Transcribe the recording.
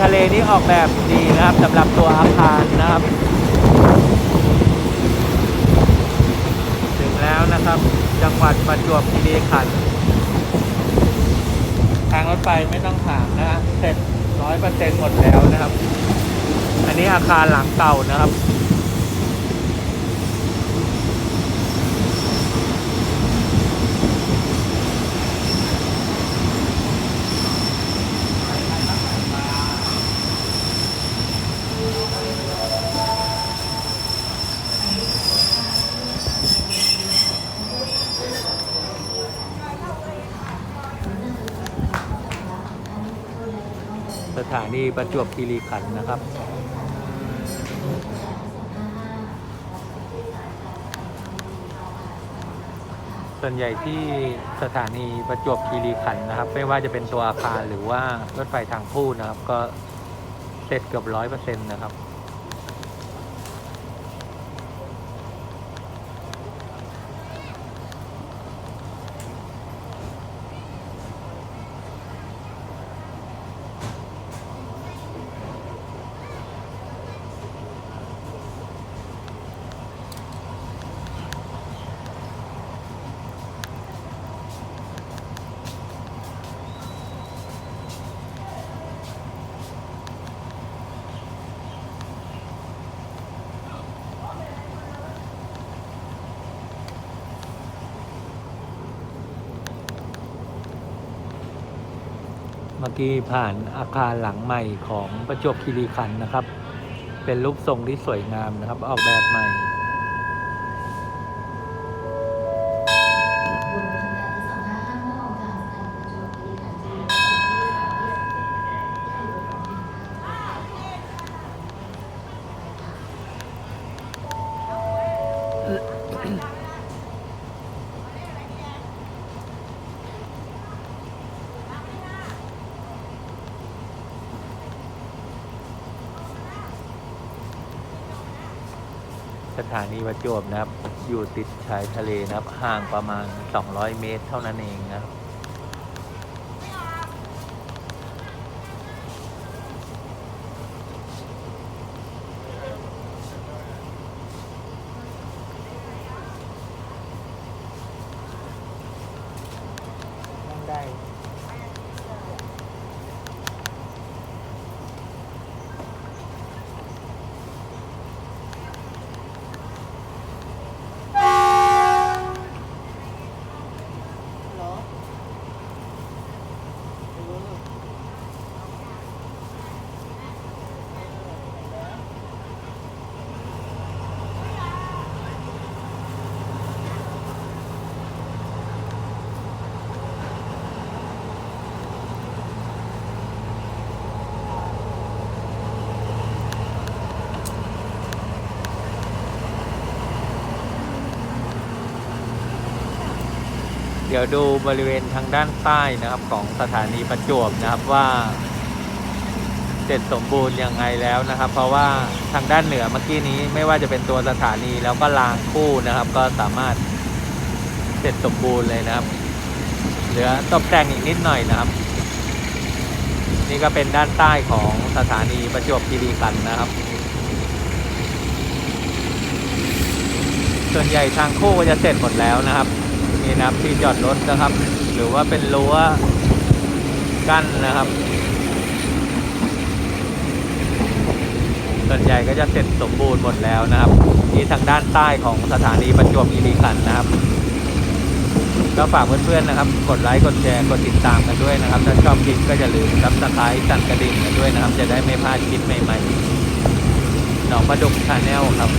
ทะเลนี้ออกแบบดีนะครับสำหรับตัวอาคารนะครับ ถึงแล้วนะครับ จังหวัดประจวบคีรีขันธ์ทางรถไฟไม่ต้องถามนะฮะเสร็จร้อยเปอร์เซ็นต์หมดแล้วนะครับ อันนี้อาคารหลังเก่านะครับ สถานีประจวบคีรีขันธ์นะครับ ส่วนใหญ่ที่สถานีประจวบคีรีขันธ์นะครับ ไม่ว่าจะเป็นตัวอาคารหรือว่ารถไฟทางคู่นะครับ ก็เสร็จเกือบร้อยเปอร์เซ็นต์นะครับ เมื่อกี้ผ่านอาคารหลังใหม่ของประจวบคีรีขันธ์นะครับ เป็นรูปทรงที่สวยงามนะครับ ออกแบบใหม่ สถานีประจวบนะครับ อยู่ติดชายทะเลนะครับ ห่างประมาณ 200 เมตรเท่านั้นเองนะครับได้ เดี๋ยวดูบริเวณทางด้านใต้นะครับของสถานีประจวบนะครับว่า เสร็จสมบูรณ์ยังไงแล้วนะครับ เพราะว่าทางด้านเหนือเมื่อกี้นี้ไม่ว่าจะเป็นตัวสถานีแล้วก็รางคู่นะครับ ก็สามารถเสร็จสมบูรณ์เลยนะครับ เหลือตกแต่งอีกนิดหน่อยนะครับ นี่ก็เป็นด้านใต้ของสถานีประจวบคีรีขันธ์นะครับส่วนใหญ่ทางคู่ก็จะเสร็จหมดแล้วนะครับ นี่นะครับที่จอดรถนะครับ หรือว่าเป็นรั้วกั้นนะครับ ส่วนใหญ่ก็จะเสร็จสมบูรณ์หมดแล้วนะครับนี่ทางด้านใต้ของสถานีประจวบคีรีขันธ์นะครับ ก็ฝากเพื่อนๆนะครับ กดไลค์กดแชร์กดติดตามกันด้วยนะครับ ถ้าชอบคลิปก็อย่าลืมซับสไครต์สั่นกระดิ่งกันด้วยนะครับ จะได้ไม่พลาดคลิปใหม่ๆหนองประดุกชาแนลครับ